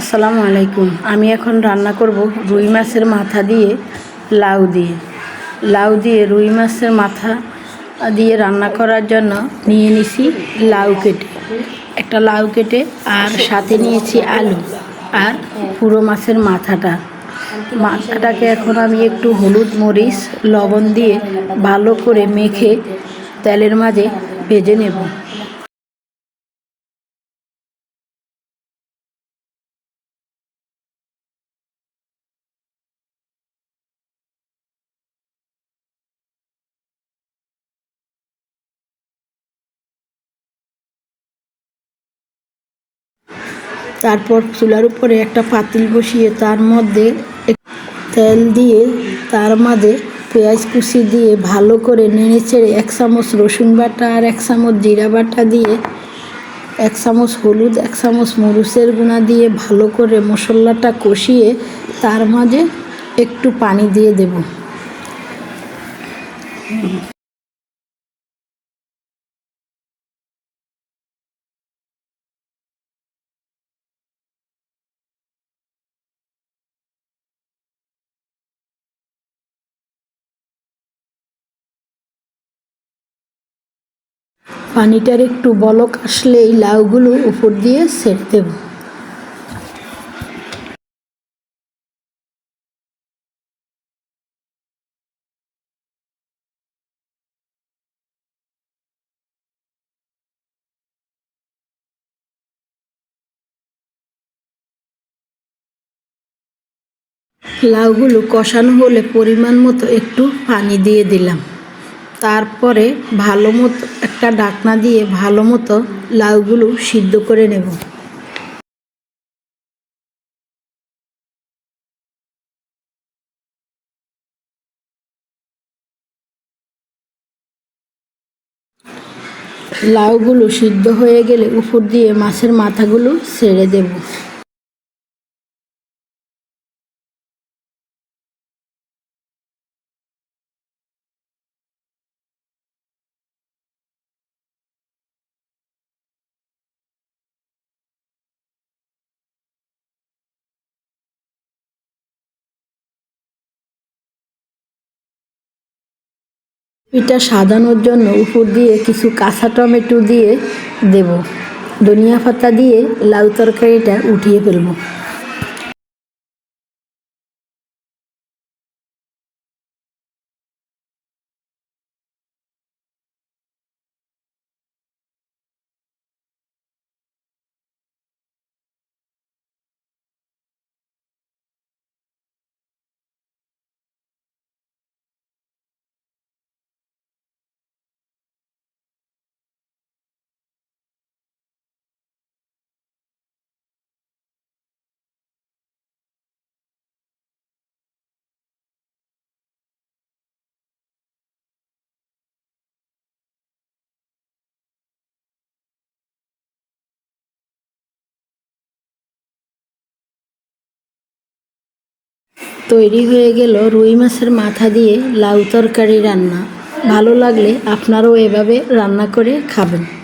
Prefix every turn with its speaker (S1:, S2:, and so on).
S1: আসসালামু আলাইকুম। আমি এখন রান্না করব রুই মাছের মাথা দিয়ে লাউ দিয়ে। লাউ দিয়ে রুই মাছের মাথা দিয়ে রান্না করার জন্য নিয়ে নিছি লাউ কেটে। একটা লাউ কেটে আর সাথে নিয়েছি আলু আর পুরো মাছের মাথাটা। মাথাটাকে এখন আমি একটু হলুদ মরিচ, লবণ দিয়ে ভালো করে মেখে তেলের মাঝে ভেজে নেব। তারপর চুলার উপরে একটা পাতিল বসিয়ে তার মধ্যে তেল দিয়ে তার মাঝে পেঁয়াজ কুচি দিয়ে ভালো করে নেড়ে চেড়ে এক চামচ রসুন বাটা আর এক চামচ জিরা বাটা দিয়ে এক চামচ হলুদ, এক চামচ মরিচের গুঁড়া দিয়ে ভালো করে মশলাটা কষিয়ে তার মাঝে একটু পানি দিয়ে দেব। পানিটার একটু বলক আসলেই লাউগুলো উপর দিয়ে ছেড়ে দেব। লাউগুলো কষানো হলে পরিমাণ মতো একটু পানি দিয়ে দিলাম। তারপরে ভালো মতো একটা ডাকনা দিয়ে ভালো মতো লাউগুলো সিদ্ধ করে নেব। লাউগুলো সিদ্ধ হয়ে গেলে উপর দিয়ে মাছের মাথাগুলো ছেড়ে দেব। পিঠা সাজানোর জন্য উপর দিয়ে কিছু কাঁচা টমেটো দিয়ে দেব। ধনিয়া পাতা দিয়ে লাউ তরকারিটা উঠিয়ে ফেলব। তৈরি হয়ে গেল রুই মাছের মাথা দিয়ে লাউ তরকারি রান্না। ভালো লাগলে আপনারাও এভাবে রান্না করে খাবেন।